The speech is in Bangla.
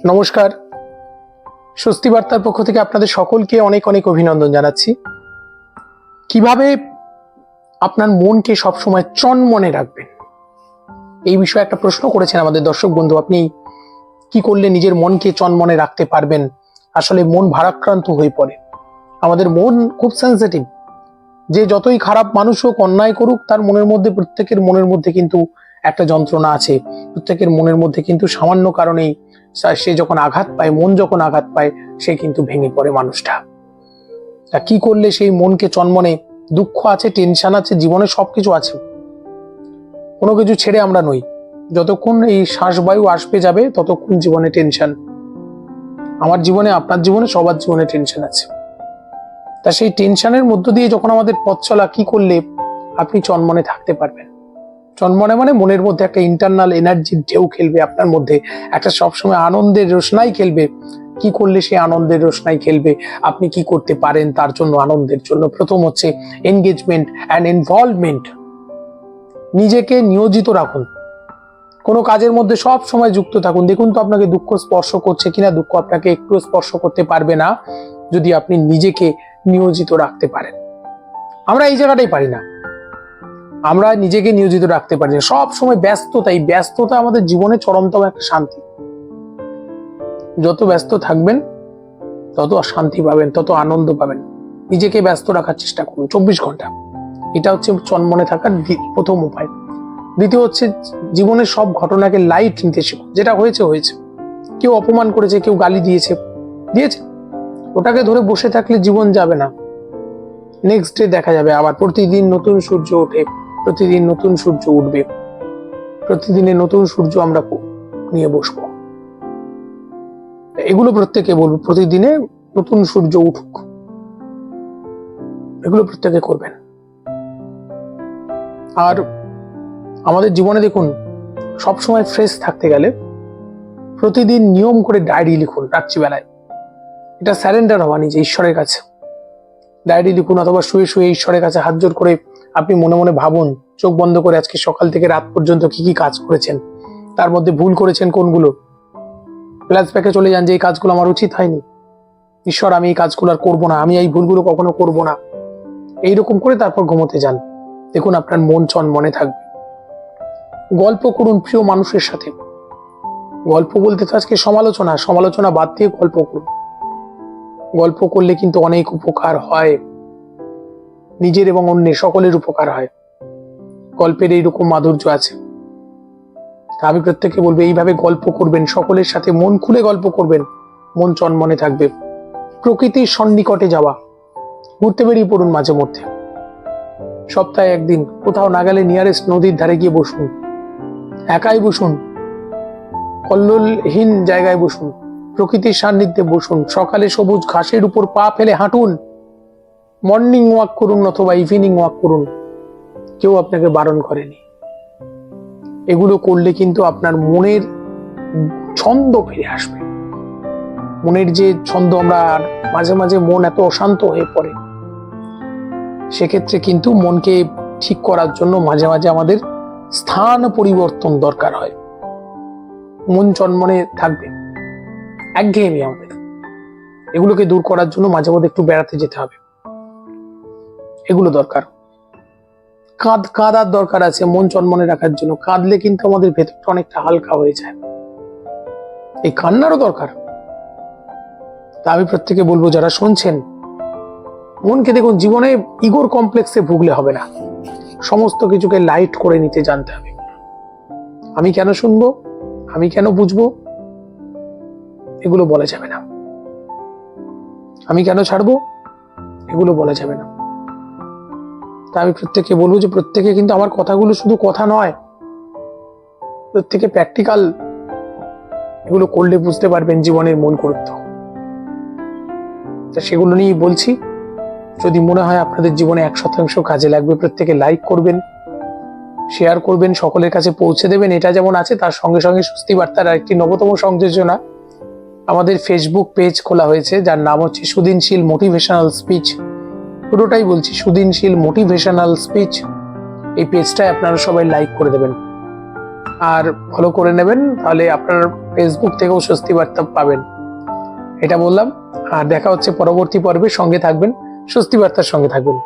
নমস্কার। স্বস্তি বার্তার পক্ষ থেকে আপনাদের সকলকে অনেক অনেক অভিনন্দন জানাচ্ছি। কীভাবে আপনার মনকে সবসময় চনমনে রাখবেন? এই বিষয়ে একটা প্রশ্ন করেছেন আমাদের দর্শক বন্ধু, আপনি কি করলে নিজের মনকে চনমনে রাখতে পারবেন? আসলে মন ভারাক্রান্ত হয়ে পড়ে। আমাদের মন খুব সেন্সিটিভ যে যতই খারাপ মানুষ হোক, অন্যায় করুক, তার মনের মধ্যে, প্রত্যেকের মনের মধ্যে কিন্তু একটা যন্ত্রণা আছে। প্রত্যেকের মনের মধ্যে কিন্তু সামান্য কারণেই সা- যখন আঘাত পায়, মন যখন আঘাত পায়, সে কিন্তু ভেঙে পড়ে মানুষটা। তা কি করলে সেই মনকে চনমনে দুঃখ আছে, টেনশন আছে, জীবনে সবকিছু আছে? কোনো কিছু ছেড়ে আমরা নই। যতক্ষণ এই শ্বাসবায়ু আসবে যাবে, ততক্ষণ জীবনে টেনশন। আমার জীবনে, আপনার জীবনে, সবার জীবনে টেনশন আছে। তা সেই টেনশনের মধ্য দিয়ে যখন আমাদের পথ চলা কি করলে আপনি চনমনে থাকতে পারবেন? চনমনে মানে মনের মধ্যে একটা ইন্টারনাল এনার্জির ঢেউ খেলবে আপনার মধ্যে। একটা সবসময় আনন্দের রোশনাই খেলবে। কি করলে সে আনন্দের রোশনাই খেলবে? আপনি কি করতে পারেন তার জন্য আনন্দের জন্য? প্রথম হচ্ছে এনগেজমেন্ট অ্যান্ড ইনভলভমেন্ট নিজেকে নিয়োজিত রাখুন। কোনো কাজের মধ্যে সব সময় যুক্ত থাকুন। দেখুন তো আপনাকে দুঃখ স্পর্শ করছে কিনা, দুঃখ আপনাকে একটু স্পর্শ করতে পারবে না, যদি আপনি নিজেকে নিয়োজিত রাখতে পারেন। আমরা এই জায়গাটাই পারি না। আমরা নিজেকে নিয়োজিত রাখতে পারি সব সময় ব্যস্ততা, এই ব্যস্ততা আমাদের জীবনে চরমতম একটা শান্তি। যত ব্যস্ত থাকবেন, তত শান্তি পাবেন, তত আনন্দ পাবেন। নিজেকে ব্যস্ত রাখার চেষ্টা করুন, চব্বিশ ঘণ্টা। এটা হচ্ছে চনমনে থাকার প্রথম উপায়। দ্বিতীয় হচ্ছে জীবনের সব ঘটনাকে লাইট নিতে শিখুন। যেটা হয়েছে হয়েছে। কেউ অপমান করেছে, কেউ গালি দিয়েছে দিয়েছে। ওটাকে ধরে বসে থাকলে জীবন যাবে না। নেক্সট ডে দেখা যাবে আবার। প্রতিদিন নতুন সূর্য ওঠে। প্রতিদিন নতুন সূর্য উঠবে। প্রতিদিনে নতুন সূর্য আমরা নিয়ে বসবো। এগুলো প্রত্যেকে বলব প্রতিদিনে নতুন সূর্য উঠুক। এগুলো প্রত্যেকে করবেন। আর আমাদের জীবনে দেখুন, সবসময় ফ্রেশ থাকতে গেলে প্রতিদিন নিয়ম করে ডায়েরি লিখুন রাত্রিবেলায়। এটা স্যারেন্ডার হওয়া নিজে, ঈশ্বরের কাছে। ডায়েরি লিখুন অথবা শুয়ে শুয়ে ঈশ্বরের কাছে হাত জোর করে আপনি মনে মনে ভাবুন, চোখ বন্ধ করে আজকে সকাল থেকে রাত পর্যন্ত কি কি কাজ করেছেন। তার মধ্যে ভুল করেছেন কোনগুলো? প্লাস ব্যাকে চলে যান যে এই কাজগুলো আমার উচিত হয়নি। ঈশ্বর, আমি এই কাজগুলো আর করব না, আমি এই ভুলগুলো কখনো করব না। এইরকম করে তারপর ঘুমোতে যান। দেখুন, আপনার মন চন মনে থাকবে। গল্প করুন প্রিয় মানুষের সাথে। গল্প বলতে তো আজকে সমালোচনা সমালোচনা বাদ দিয়ে গল্প করুন। গল্প করলে কিন্তু অনেক উপকার হয়। নিজের এবং অন্যের সকলের উপকার হয়। গল্পের এইরকম মাধুর্য আছে। আমি প্রত্যেককে বলব, এইভাবে গল্প করবেন, সকলের সাথে মন খুলে গল্প করবেন, মন চনমনে থাকবে। প্রকৃতির সন্নিকটে যাওয়া, ঘুরতে বেরিয়ে পড়ুন মাঝে মধ্যে। সপ্তাহে একদিন কোথাও না গেলে নিয়ারেস্ট নদীর ধারে গিয়ে বসুন। একাই বসুন। কল্লোলহীন জায়গায় বসুন। প্রকৃতির সান্নিধ্যে বসুন। সকালে সবুজ ঘাসের উপর পা ফেলে হাঁটুন। মর্নিং ওয়াক করুন অথবা ইভিনিং ওয়াক করুন, কেউ আপনাকে বারণ করেনি। এগুলো করলে কিন্তু আপনার মনের ছন্দ ফিরে আসবে। মনের যে ছন্দ আমরা মাঝে মাঝে মন এত অশান্ত হয়ে পড়ে, সেক্ষেত্রে কিন্তু মনকে ঠিক করার জন্য মাঝে মাঝে আমাদের স্থান পরিবর্তন দরকার হয়। মন চনমনে থাকবে, একঘেয়েমি আমাদের। এগুলোকে দূর করার জন্য মাঝে মধ্যে একটু বেড়াতে যেতে হবে। এগুলো দরকার। কাঁদ, কাঁদার দরকার আছে, মন চনমনে রাখার জন্য। কাঁদলে কিন্তু আমাদের ভেতরটা অনেকটা হালকা হয়ে যায়। এই কান্নারও দরকার। তা আমি প্রত্যেকে বলব, যারা শুনছেন, মনকে দেখুন, জীবনে ইগোর কমপ্লেক্সে ভুগলে হবে না। সমস্ত কিছুকে লাইট করে নিতে জানতে হবে। আমি কেন শুনব? আমি কেন বুঝব? এগুলো বলা যাবে না। আমি কেন ছাড়বো? এগুলো বলা যাবে না। তা আমি প্রত্যেককে বলব যে প্রত্যেকে কিন্তু আমার কথাগুলো শুধু কথা নয়। প্রত্যেকে প্র্যাকটিক্যাল এগুলো করলে বুঝতে পারবেন জীবনের মূল গুরুত্ব। তা সেগুলো নিয়েই বলছি। যদি মনে হয় আপনাদের জীবনে এক শতাংশ কাজে লাগবে, প্রত্যেকে লাইক করবেন শেয়ার করবেন, সকলের কাছে পৌঁছে দেবেন। এটা যেমন আছে, তার সঙ্গে সঙ্গে স্বস্তি বার্তার আরেকটি নবতম সংযোজনা। আমাদের ফেসবুক পেজ খোলা হয়েছে, যার নাম হচ্ছে সুদিনশীল মোটিভেশনাল স্পিচ পুরোটাই বলছি, সুদিনশীল মোটিভেশনাল স্পিচ এই পেজটায় আপনারা সবাই লাইক করে দেবেন। আর ফলো করে নেবেন, তাহলে আপনার ফেসবুক থেকেও স্বস্তি বার্তা পাবেন। এটা বললাম, আর দেখা হচ্ছে পরবর্তী পর্বে। সঙ্গে থাকবেন স্বস্তি বার্তার সঙ্গে থাকবেন।